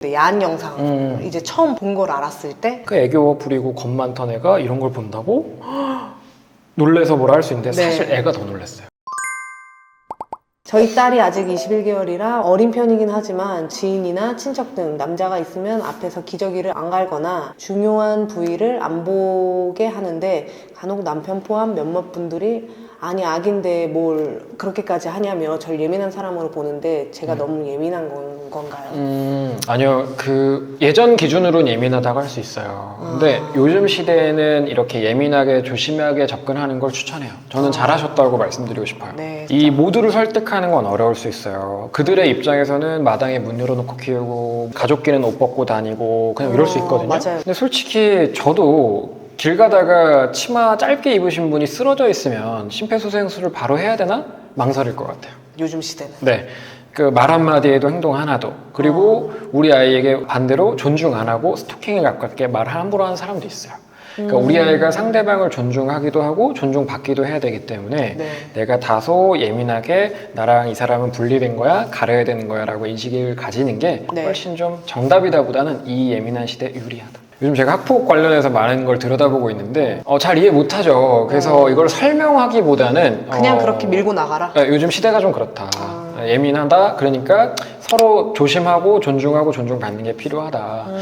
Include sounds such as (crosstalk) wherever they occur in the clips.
근데 야한 영상 음. 이제 처음 본 걸 알았을 때 그 애교 부리고 겁 많던 애가 이런 걸 본다고 (gasps) 놀래서 뭐라 할 수 있는데 네. 사실 애가 더 놀랐어요. 저희 딸이 아직 21개월이라 어린 편이긴 하지만 지인이나 친척 등 남자가 있으면 앞에서 기저귀를 안 갈거나 중요한 부위를 안 보게 하는데 간혹 남편 포함 몇몇 분들이 아니 악인데 뭘 그렇게까지 하냐며 절 예민한 사람으로 보는데 제가 너무 예민한 건, 건가요? 음, 아니요. 그 예전 기준으로는 예민하다고 할 수 있어요. 근데 요즘 시대에는 이렇게 예민하게 조심하게 접근하는 걸 추천해요. 저는 잘하셨다고 말씀드리고 싶어요. 네, 이 모두를 설득하는 건 어려울 수 있어요. 그들의 입장에서는 마당에 문 열어놓고 키우고 가족끼리는 옷 벗고 다니고 그냥 이럴 수 어, 있거든요. 맞아요. 근데 솔직히 저도 길 가다가 치마 짧게 입으신 분이 쓰러져 있으면 심폐소생술을 바로 해야 되나 망설일 것 같아요. 요즘 시대는 네. 그 말 한마디에도 행동 하나도. 그리고 우리 아이에게 반대로 존중 안 하고 스토킹에 가깝게 말 함부로 하는 사람도 있어요. 그러니까 우리 아이가 상대방을 존중하기도 하고 존중받기도 해야 되기 때문에 네. 내가 다소 예민하게 나랑 이 사람은 분리된 거야, 가려야 되는 거야 라고 인식을 가지는 게 네. 훨씬 좀 정답이다 보다는 이 예민한 시대 에 유리하다. 요즘 제가 학폭 관련해서 많은 걸 들여다보고 있는데 어, 잘 이해 못하죠. 그래서 이걸 설명하기보다는 그냥 어, 그렇게 밀고 나가라? 네, 요즘 시대가 좀 그렇다. 아. 예민하다. 그러니까 서로 조심하고 존중하고 존중받는 게 필요하다. 음,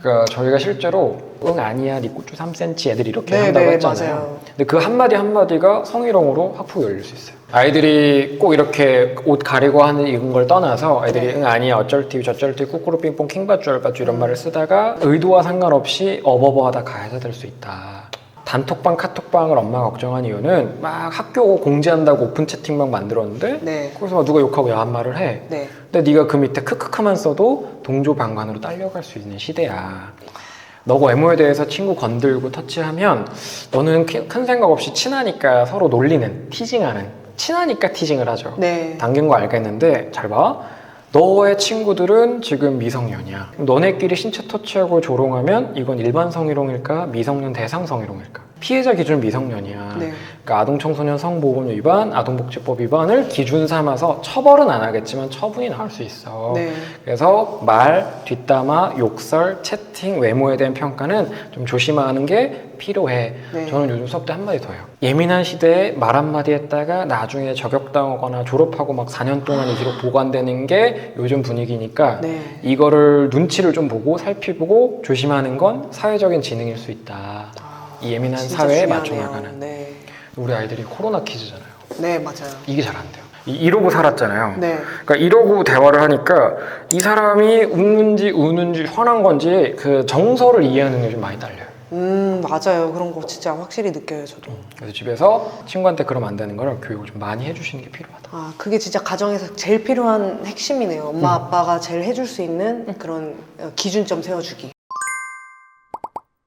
그러니까 저희가 실제로 응 아니야 네 고추 3cm 애들이 이렇게 네, 한다고 네, 했잖아요. 맞아요. 근데 그 한마디 한마디가 성희롱으로 학폭이 열릴 수 있어요. 아이들이 꼭 이렇게 옷 가리고 하는 이런 걸 떠나서 애들이 네. 응 아니야 어쩔 티 저쩔 티 꾸꾸루 삥뽕 킹받주 얼받주 이런 말을 쓰다가 의도와 상관없이 어버버하다 가해자 될 수 있다. 단톡방 카톡방을 엄마가 걱정한 이유는 막 학교 공지한다고 오픈 채팅방 만들었는데 네. 거기서 누가 욕하고 야한 말을 해. 네. 근데 네가 그 밑에 크크크만 써도 동조 방관으로 딸려갈 수 있는 시대야. 너가 외모에 대해서 친구 건들고 터치하면 너는 큰- 큰 생각 없이 친하니까 서로 놀리는, 티징하는. 친하니까 티징을 하죠. 네. 당긴 거 알겠는데 잘 봐. 너의 친구들은 지금 미성년이야. 너네끼리 신체 터치하고 조롱하면 이건 일반 성희롱일까? 미성년 대상 성희롱일까? 피해자 기준 미성년이야. 네. 그러니까 아동 청소년 성보호법 위반, 아동복지법 위반을 기준 삼아서 처벌은 안 하겠지만 처분이 나올 수 있어. 네. 그래서 말, 뒷담화, 욕설, 채팅, 외모에 대한 평가는 좀 조심하는 게 필요해. 네. 저는 요즘 수업 때 한마디 더 해요. 예민한 시대에 말 한마디 했다가 나중에 저격당하거나 졸업하고 막 4년 동안 이 기록 보관되는 게 요즘 분위기니까 네. 이거를 눈치를 좀 보고 살피고 조심하는 건 사회적인 지능일 수 있다. 아, 이 예민한 진짜 사회에 중요하네요. 맞춰 나가는. 네. 우리 아이들이 코로나 퀴즈잖아요. 네, 맞아요. 이게 잘 안 돼요. 이- 이러고 살았잖아요. 네. 그러니까 이러고 대화를 하니까 이 사람이 웃는지 우는지 화난 건지 그 정서를 이해하는 게 좀 많이 딸려요. 음, 맞아요. 그런 거 진짜 확실히 느껴요, 저도. 그래서 집에서 친구한테 그러면 안 되는 거를 교육을 좀 많이 해주시는 게 필요하다. 아, 그게 진짜 가정에서 제일 필요한 핵심이네요. 엄마, 음. 아빠가 제일 해줄 수 있는 그런 어, 기준점 세워주기.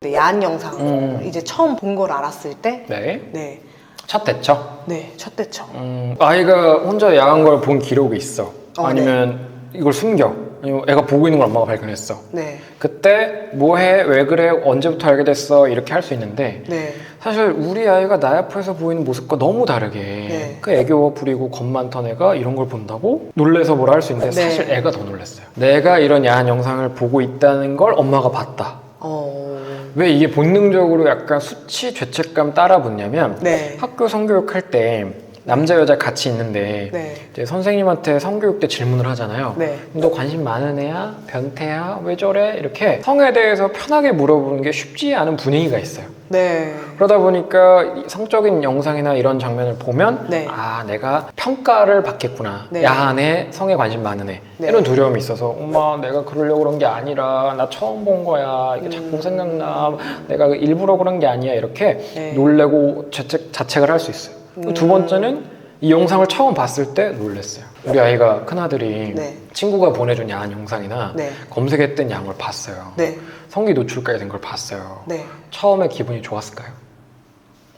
네, 야한 영상 음. 이제 처음 본 걸 알았을 때, 네. 네, 첫 대처. 네, 첫 대처. 음, 아이가 혼자 야한 걸 본 기록이 있어. 어, 아니면 이걸 숨겨. 아니면 애가 보고 있는 걸 엄마가 발견했어. 네, 그때 뭐 해? 왜 그래? 언제부터 알게 됐어? 이렇게 할 수 있는데 네, 사실 우리 아이가 나 앞에서 보이는 모습과 너무 다르게 네. 그 애교 부리고 겁 많던 애가 이런 걸 본다고 놀래서 뭐라 할 수 있는데 네. 사실 애가 더 놀랐어요. 내가 이런 야한 영상을 보고 있다는 걸 엄마가 봤다. 어, 왜 이게 본능적으로 약간 수치 죄책감 따라 붙냐면 네, 학교 성교육 할 때 남자 여자 같이 있는데 네, 이제 선생님한테 성교육 때 질문을 하잖아요. 네, 너 관심 많은 애야? 변태야? 왜 저래? 이렇게 성에 대해서 편하게 물어보는 게 쉽지 않은 분위기가 있어요. 네, 그러다 보니까 이 성적인 영상이나 이런 장면을 보면 네. 아 내가 평가를 받겠구나 네. 야한 애 성에 관심 많은 애 네. 이런 두려움이 있어서 엄마 내가 그러려고 그런 게 아니라 나 처음 본 거야 이게 자꾸 음. 생각나 내가 일부러 그런 게 아니야 이렇게 네. 놀래고 자책, 자책을 할 수 있어요 음. 두 번째는 이 영상을 처음 봤을 때 놀랬어요 우리 아이가 큰아들이 네. 친구가 보내준 야한 영상이나 네, 검색했던 양을 봤어요 네, 성기 노출까지 된 걸 봤어요 네. 처음에 기분이 좋았을까요?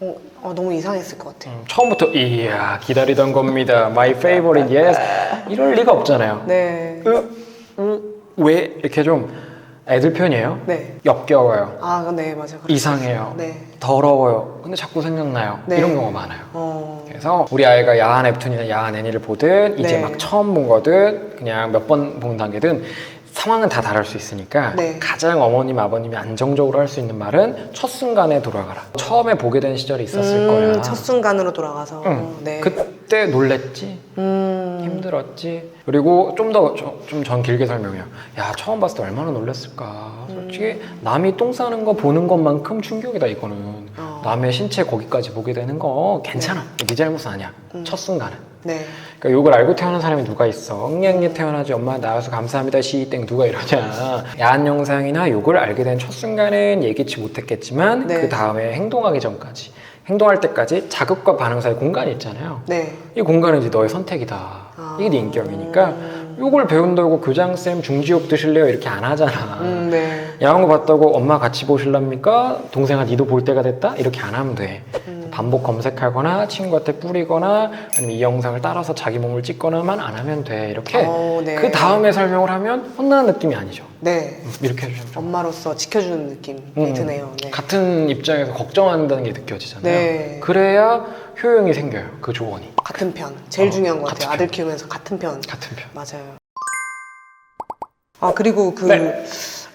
어, 어, 너무 이상했을 것 같아요. 음, 처음부터 이야 기다리던 겁니다. My favorite yes 이럴 리가 없잖아요. 네, 으, 으, 왜 이렇게 좀 애들 편이에요? 네. 역겨워요. 아, 네, 맞아요. 그렇죠. 이상해요. 네, 더러워요. 근데 자꾸 생각나요. 네. 이런 경우가 많아요. 어, 그래서 우리 아이가 야한 웹툰이나 야한 애니를 보든 이제 네. 막 처음 본 거든 그냥 몇 번 본 단계든 상황은 다 다를 수 있으니까 네. 가장 어머님 아버님이 안정적으로 할 수 있는 말은 첫 순간에 돌아가라. 처음에 보게 된 시절이 있었을 음, 거야. 첫 순간으로 돌아가서. 응. 네. 그때 놀랬지. 음. 힘들었지. 그리고 좀 더 좀 전 길게 설명해요. 야 처음 봤을 때 얼마나 놀랬을까. 솔직히 남이 똥 싸는 거 보는 것만큼 충격이다 이거는. 어. 남의 신체 거기까지 보게 되는 거 괜찮아. 네 잘못은 아니야. 음. 첫 순간은. 네. 그러니까 욕을 알고 태어난 사람이 누가 있어? 응양게 태어나지 엄마 낳아서 감사합니다 시땡 누가 이러냐? 야한 영상이나 욕을 알게 된 첫 순간은 예기치 못했겠지만 네. 그 다음에 행동하기 전까지 행동할 때까지 자극과 반응 사이 공간이 있잖아요. 네. 이 공간은 이제 너의 선택이다. 아. 이게 네 인격이니까 음. 욕을 배운다고 교장쌤 중지욕 드실래요? 이렇게 안 하잖아. 음, 네. 야한 거 봤다고 엄마 같이 보실랍니까? 동생아 니도 볼 때가 됐다? 이렇게 안 하면 돼. 음. 반복 검색하거나 친구한테 뿌리거나 아니면 이 영상을 따라서 자기 몸을 찍거나만 안 하면 돼. 이렇게 어, 네. 그 다음에 설명을 하면 혼나는 느낌이 아니죠. 네. 이렇게 해주시면 좋아요. 엄마로서 지켜주는 느낌이 음. 드네요. 네. 같은 입장에서 걱정한다는 게 느껴지잖아요. 네. 그래야 효용이 생겨요. 그 조언이. 같은 편. 제일 어, 중요한 것 같은 같아요. 아들 키우면서 같은 편. 같은 편. 맞아요. 아 그리고 그 네.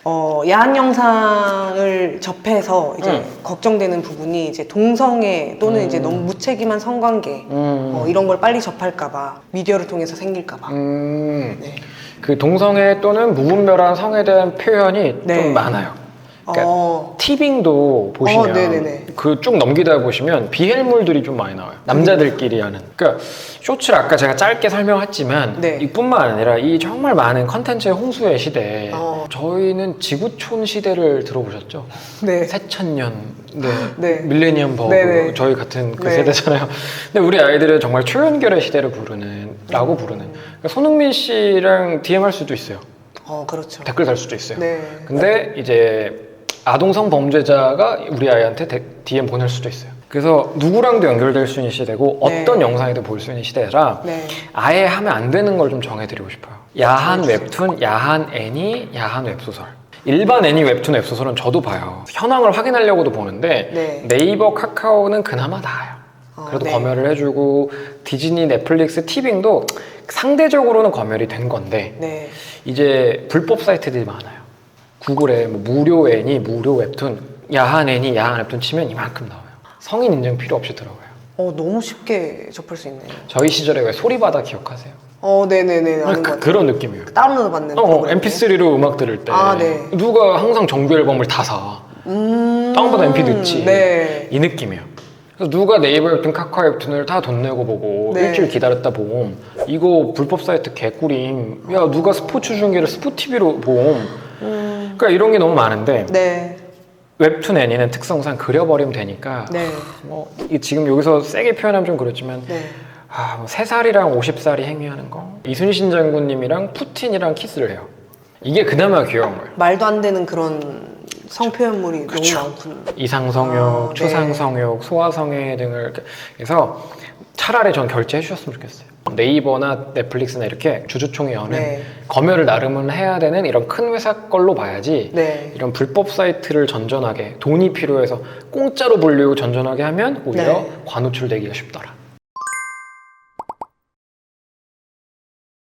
어, 야한 영상을 접해서 이제 음. 걱정되는 부분이 이제 동성애 또는 음. 이제 너무 무책임한 성관계 음. 어, 이런 걸 빨리 접할까봐 미디어를 통해서 생길까봐. 음. 네. 그 동성애 또는 무분별한 성에 대한 표현이 네. 좀 많아요. 그러니까 어, 티빙도 보시면 어, 네네네. 그 쭉 넘기다 보시면 비헬물들이 좀 많이 나와요. 남자들끼리 하는. 그러니까 쇼츠를 아까 제가 짧게 설명했지만 네. 이뿐만 아니라 이 정말 많은 컨텐츠의 홍수의 시대. 어. 저희는 지구촌 시대를 들어보셨죠? 네. 새천년, 네, (gasps) 네. 밀레니엄 버그, 네네. 저희 같은 그 네. 세대잖아요. 근데 우리 아이들은 정말 초연결의 시대를 부르는, 라고 부르는. 그러니까 손흥민 씨랑 DM 할 수도 있어요. 어 그렇죠. 댓글 달 수도 있어요. 네. 근데 이제 아동성 범죄자가 우리 아이한테 데- DM 보낼 수도 있어요. 그래서 누구랑도 연결될 수 있는 시대고 네. 어떤 영상에도 볼 수 있는 시대라 네. 아예 하면 안 되는 걸 좀 정해드리고 싶어요. 야한 정해주세요. 웹툰, 야한 애니, 야한 웹소설. 일반 애니, 웹툰, 웹소설은 저도 봐요. 현황을 확인하려고도 보는데 네. 네이버, 카카오는 그나마 나아요. 어, 그래도 네. 검열을 해주고 디즈니, 넷플릭스, 티빙도 상대적으로는 검열이 된 건데 네. 이제 불법 사이트들이 많아요. 구글에 뭐 무료 애니, 무료 웹툰, 야한 애니, 야한 웹툰 치면 이만큼 나와요. 성인 인증 필요 없이 들어가요. 어 너무 쉽게 접할 수 있네요. 저희 시절에 왜 소리바다 기억하세요? 어 네네네 아는 것 그, 같아요. 그런 느낌이에요. 다운로드 받는 어, 프로그램. MP3로 음악 들을 때 아, 네. 누가 항상 정규 앨범을 다 사. 음. 다운받아 MP 듣지. 네. 이 느낌이에요. 그래서 누가 네이버 웹툰, 카카오 웹툰을 다 돈 내고 보고 네. 일주일 기다렸다 봄 이거 불법 사이트 개꿀임. 야 누가 스포츠 중계를 스포티비로 봄. 음. 그러니까 이런 게 너무 많은데 네. 웹툰 애니는 특성상 그려버리면 되니까 네. 뭐 이- 지금 여기서 세게 표현하면 좀 그렇지만 네. 아, 뭐 3살이랑 50살이 행위하는 거 이순신 장군님이랑 푸틴이랑 키스를 해요 이게 그나마 귀여운 거예요 말도 안 되는 그런 성표현물이 그쵸. 너무 많군. 이상성욕, 아, 네. 추상성욕, 소아성애 등을 이렇게 해서 차라리 전 결제해 주셨으면 좋겠어요 네이버나 넷플릭스나 이렇게 주주총회 여는 네. 검열을 나름은 해야 되는 이런 큰 회사 걸로 봐야지 네. 이런 불법 사이트를 전전하게 돈이 필요해서 공짜로 보려고 전전하게 하면 오히려 네. 과노출되기가 쉽더라